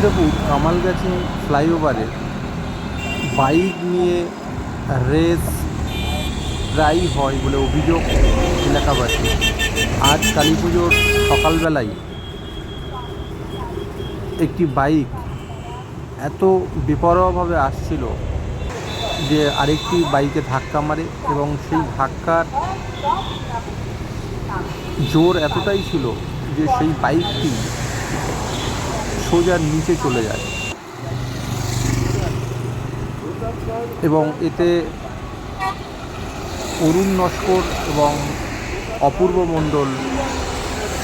নরেন্দ্রপুর কামালগাছি ফ্লাইওভারে বাইক নিয়ে রেস প্রায়ই হয় বলে অভিযোগ এলাকাবাসী। আজ কালী পুজোর সকালবেলায় একটি বাইক এত বেপরোয়াভাবে আসছিল যে আরেকটি বাইকে ধাক্কা মারে এবং সেই ধাক্কার জোর এতটাই ছিল যে সেই বাইকটি সোজা নিচে চলে যায়। এবং এতে অরুণ নস্কর এবং অপূর্ব মণ্ডল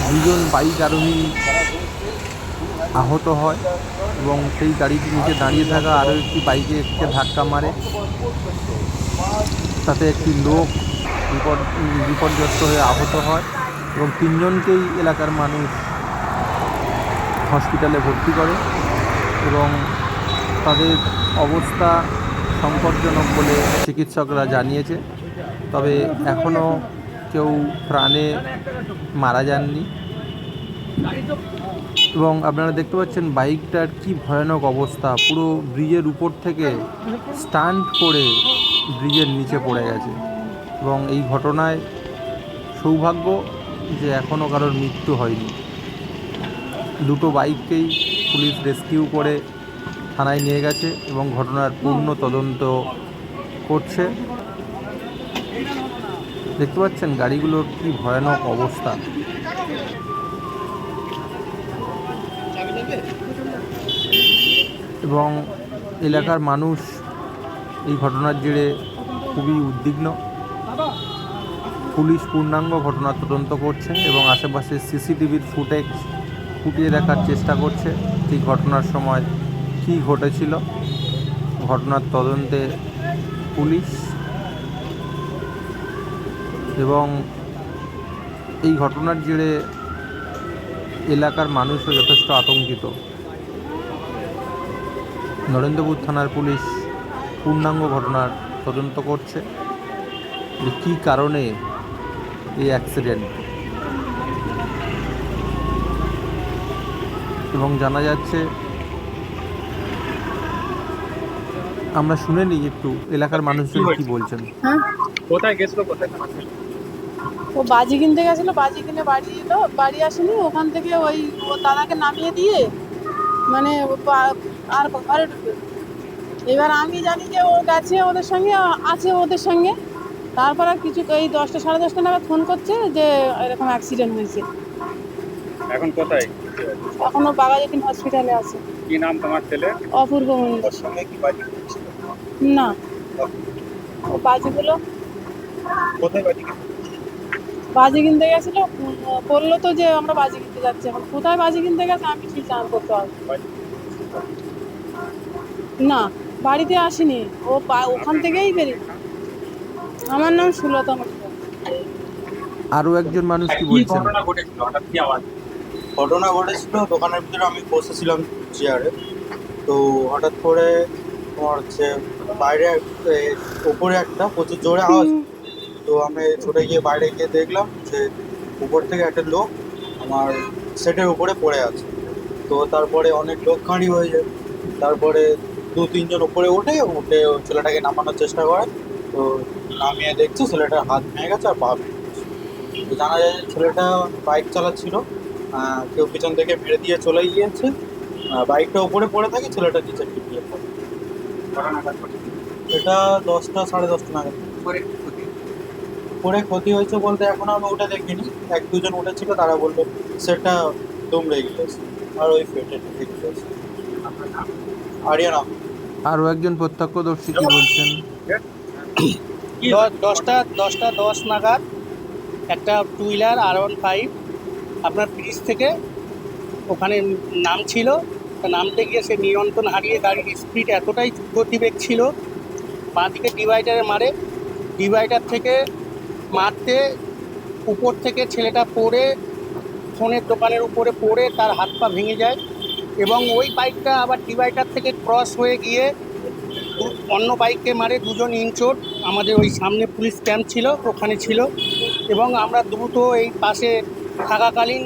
দুজন বাইক আরোহী আহত হয় এবং সেই গাড়িটির নিচে দাঁড়িয়ে থাকা আরও একটি বাইকে ধাক্কা মারে। তাতে একটি লোক বিপদ, বিপর্যস্ত হয়ে আহত হয় এবং তিনজনকেই এলাকার মানুষ হসপিটালে ভর্তি করে এবং তাদের অবস্থা সংকটজনক বলে চিকিৎসকরা জানিয়েছে। তবে এখনও কেউ প্রাণে মারা যাননি। এবং আপনারা দেখতে পাচ্ছেন বাইকটার কি ভয়ানক অবস্থা। পুরো ব্রিজের উপর থেকে স্টান্ট করে ব্রিজের নিচে পড়ে গেছে। এবং এই ঘটনায় সৌভাগ্য যে এখনও কারোর মৃত্যু হয়নি। দুটো বাইককেই পুলিশ রেস্কিউ করে থানায় নিয়ে গেছে এবং ঘটনার পূর্ণ তদন্ত করছে। দেখতে পাচ্ছেন গাড়িগুলোর কি ভয়ানক অবস্থা। এবং এলাকার মানুষ এই ঘটনার জেরে খুবই উদ্বিগ্ন। পুলিশ পূর্ণাঙ্গ ঘটনার তদন্ত করছে এবং আশেপাশে সিসিটিভির ফুটেজ ফুটিয়ে দেখার চেষ্টা করছে ঠিক ঘটনার সময় কী ঘটেছিল। ঘটনার তদন্তে পুলিশ এবং এই ঘটনার জেরে এলাকার মানুষও যথেষ্ট আতঙ্কিত। নরেন্দ্রপুর থানার পুলিশ পূর্ণাঙ্গ ঘটনার তদন্ত করছে যে কী কারণে এই অ্যাক্সিডেন্ট এবং জানা যাচ্ছে আমরা শুনে নিই একটু এলাকার মানুষজন কি বলছেন। হ্যাঁ? কোথায় গেছিল কোথায় ও বাজি কিনতে গেছিল বাজি কিনে বাড়ি এলো বাড়ি আসেনি ওখান থেকে ওই ও দাদাকে নামিয়ে দিয়ে মানে ও আর ঘরে ঢুকে এবার আমি জানি যে ও গেছে ওদের সঙ্গে আছে ওদের সঙ্গে তারপর আর কিছু এই দশটা সাড়ে দশটা নাগাদ ফোন করছে যে এরকম অ্যাক্সিডেন্ট হয়েছে। এখন কোথায়? বাগাজেটিন হসপিটালে আছে। কি নাম তোমার ছেলে? অপূর্ব মন্দির ওর সঙ্গে কি বাজি না। ও বাজিগুলো কোথায় বাজি বাজি কিনতে গেছিল। বলল তো যে আমরা বাজি কিনতে যাচ্ছি। এখন কোথায় বাজি কিনতে গেছে আমি ঠিক জান করতে পারব না বাড়িতে আসেনি। ও ওখান থেকেই বেরিয়ে আমার নাম সুলতা মন্ডল আরও একজন মানুষ কি কি বলছেন? ঘটনা ঘটেছিল? হঠাৎ কি আওয়াজ? ঘটনা ঘটেছিল দোকানের ভিতরে আমি বসেছিলাম চেয়ারে তো হঠাৎ করে তোমার হচ্ছে বাইরে উপরে একটা প্রচুর জোরে আওয়াজ। তো আমি ছুটে গিয়ে বাইরে গিয়ে দেখলাম যে উপর থেকে একটা লোক আমার সেটের উপরে পড়ে আছে। তো তারপরে অনেক লোক খাঁড়ি হয়ে যায়। তারপরে দু তিনজন উপরে ওঠে উঠে ওই ছেলেটাকে নামানোর চেষ্টা করে। তো নামিয়ে দেখছি ছেলেটার হাত ভেঙে গেছে আর পা ভেঙে গেছে। তো জানা যায় যে ছেলেটা বাইক চালাচ্ছিল। কেউ পিছন থেকে মেরে দিয়ে চলে গিয়েছে। বাইকটা উপরে পড়ে থাকে ছেলেটা নিচে টিপিয়ে পড়ে। এটা দশটা সাড়ে দশটা নাগাদ। পরে ক্ষতি? পরে ক্ষতি হয়েছে বলতে এখন আমি ওটা দেখিনি। এক দুজন উঠেছিল তারা বলল সেটা দুমড়ে গিয়েছে আর ওই ফেটে ঠিক গিয়েছে আপনার আরিয়ানা আরও একজন প্রত্যক্ষদর্শী কি বলছেন? দশটা দশটা দশ নাগাদ একটা টু হুইলার আর ওয়ান ফাইভ আপনার ব্রিজ থেকে ওখানে নামছিল তা নামতে গিয়ে সে নিয়ন্ত্রণ হারিয়ে গাড়ির স্পিড এতটাই গতিবেগ ছিল বাঁ দিকে ডিভাইডারে মারে। ডিভাইডার থেকে মারতে উপর থেকে ছেলেটা পড়ে, ফোনের দোকানের উপরে পড়ে তার হাত পা ভেঙে যায় এবং ওই বাইকটা আবার ডিভাইডার থেকে ক্রস হয়ে গিয়ে অন্য বাইককে মারে দুজন ইনচোট। আমাদের ওই সামনে পুলিশ ক্যাম্প ছিল, ওখানে ছিল এবং আমরা দ্রুত এই পাশে থাকাকালীন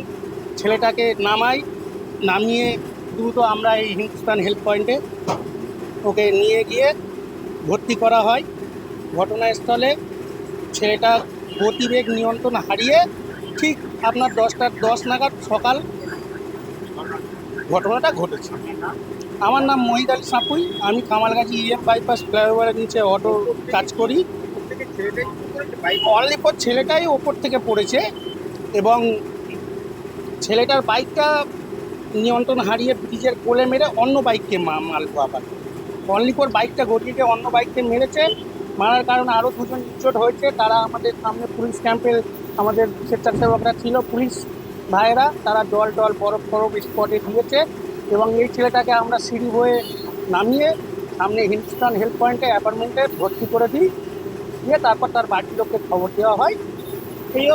ছেলেটাকে নামাই নামিয়ে দ্রুত আমরা এই হিন্দুস্তান হেল্প পয়েন্টে ওকে নিয়ে গিয়ে ভর্তি করা হয়। ঘটনাস্থলে ছেলেটা গতিবেগ নিয়ন্ত্রণ হারিয়ে ঠিক আপনার দশটার দশ নাগাদ সকাল ঘটনাটা ঘটেছে। আমার নাম মহিদ আলী সাপুই আমি কামালগাছি ইএম বাইপাস ফ্লাইওভারের নিচে অটো কাজ করি। অনলি পর ছেলেটাই ওপর থেকে পড়েছে। এবং ছেলেটার বাইকটা নিয়ন্ত্রণ হারিয়ে ব্রিজের কোলে মেরে অন্য বাইককে মা- মারলো আবার অনলি পর বাইকটা গিয়ে অন্য বাইককে মেরেছে। মারার কারণে আরও দুজন ইনজোর্ড হয়েছে। তারা আমাদের সামনে পুলিশ ক্যাম্পে আমাদের স্বেচ্ছাসেবকরা ছিল। পুলিশ ভাইয়েরা, তারা জল টল বরফ ফরফ স্পটে দিয়েছে এবং এই ছেলেটাকে আমরা সিঁড়ি হয়ে নামিয়ে সামনে হিন্দুস্তান হেল্প পয়েন্টে অ্যাপার্টমেন্টে ভর্তি করে দিই। দিয়ে তারপর তার বাড়ির লোককে খবর দেওয়া হয়। এই